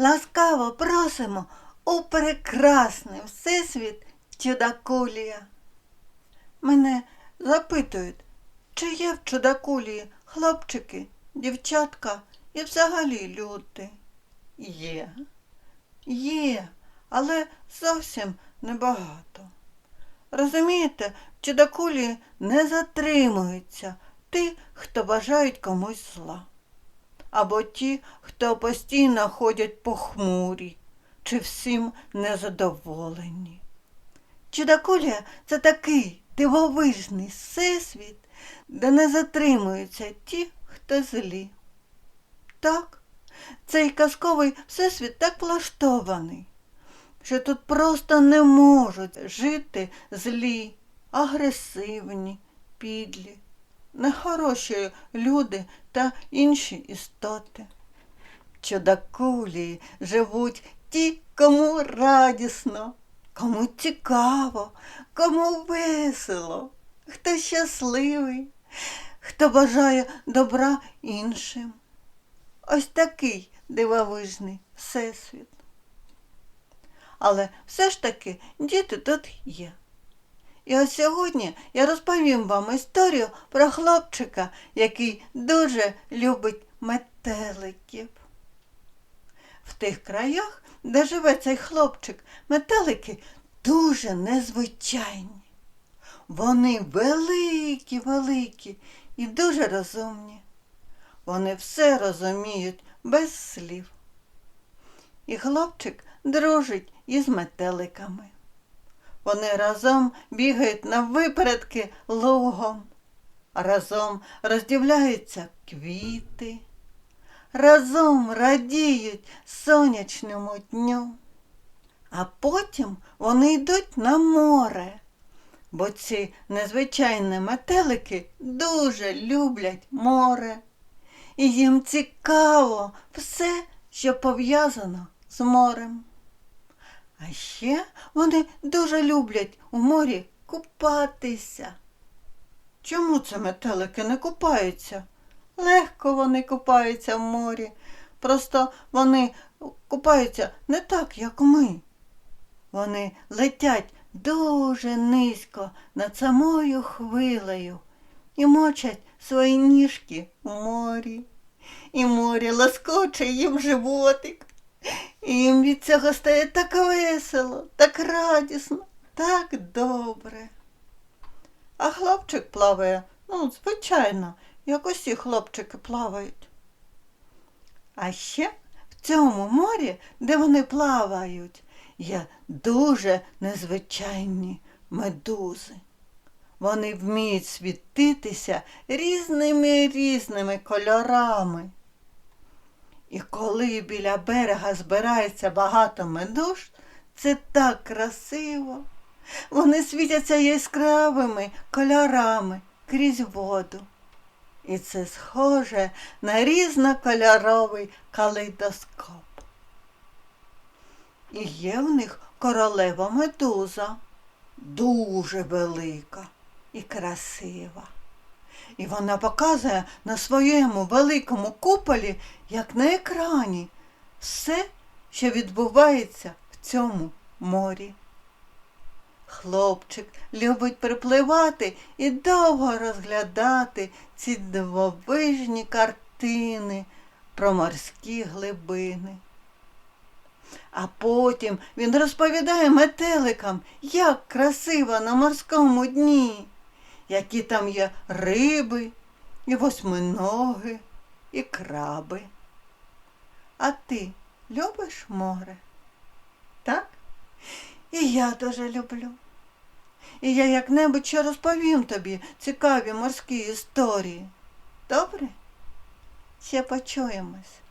Ласкаво просимо у прекрасний всесвіт чудакулія. Мене запитують, чи є в чудакулії хлопчики, дівчатка і взагалі люди. Є, є, але зовсім небагато. Розумієте, в чудакулії не затримуються ті, хто бажають комусь зла або ті, хто постійно ходять похмурі чи всім незадоволені. Чудакулія це такий дивовижний всесвіт, де не затримуються ті, хто злі. Так, цей казковий всесвіт так влаштований, що тут просто не можуть жити злі, агресивні, підлі, нехороші люди та інші істоти. В чудакулії живуть ті, кому радісно, кому цікаво, кому весело, хто щасливий, хто бажає добра іншим. Ось такий дивовижний всесвіт. Але все ж таки діти тут є. І ось сьогодні я розповім вам історію про хлопчика, який дуже любить метеликів. В тих краях, де живе цей хлопчик, метелики дуже незвичайні. Вони великі, великі і дуже розумні. Вони все розуміють без слів. І хлопчик дружить із метеликами. Вони разом бігають на випередки лугом, разом роздивляються квіти, разом радіють сонячному дню. А потім вони йдуть на море, бо ці незвичайні метелики дуже люблять море. І їм цікаво все, що пов'язано з морем. А ще вони дуже люблять у морі купатися. Чому це метелики не купаються? Легко вони купаються в морі. Просто вони купаються не так, як ми. Вони летять дуже низько над самою хвилею і мочать свої ніжки в морі. І море лоскоче їм животик. Їм від цього стає так весело, так радісно, так добре. А хлопчик плаває, ну, звичайно, як усі хлопчики плавають. А ще в цьому морі, де вони плавають, є дуже незвичайні медузи. Вони вміють світитися різними різними кольорами. І коли біля берега збирається багато медуж, це так красиво. Вони світяться яскравими кольорами крізь воду. І це схоже на різнокольоровий калейдоскоп. І є в них королева медуза, дуже велика і красива. І вона показує на своєму великому куполі, як на екрані, все, що відбувається в цьому морі. Хлопчик любить припливати і довго розглядати ці дивовижні картини про морські глибини. А потім він розповідає метеликам, як красиво на морському дні які там є риби, і восьминоги, і краби. А ти любиш море? Так? І я дуже люблю. І я як-небудь ще розповім тобі цікаві морські історії. Добре? Ще почуємось.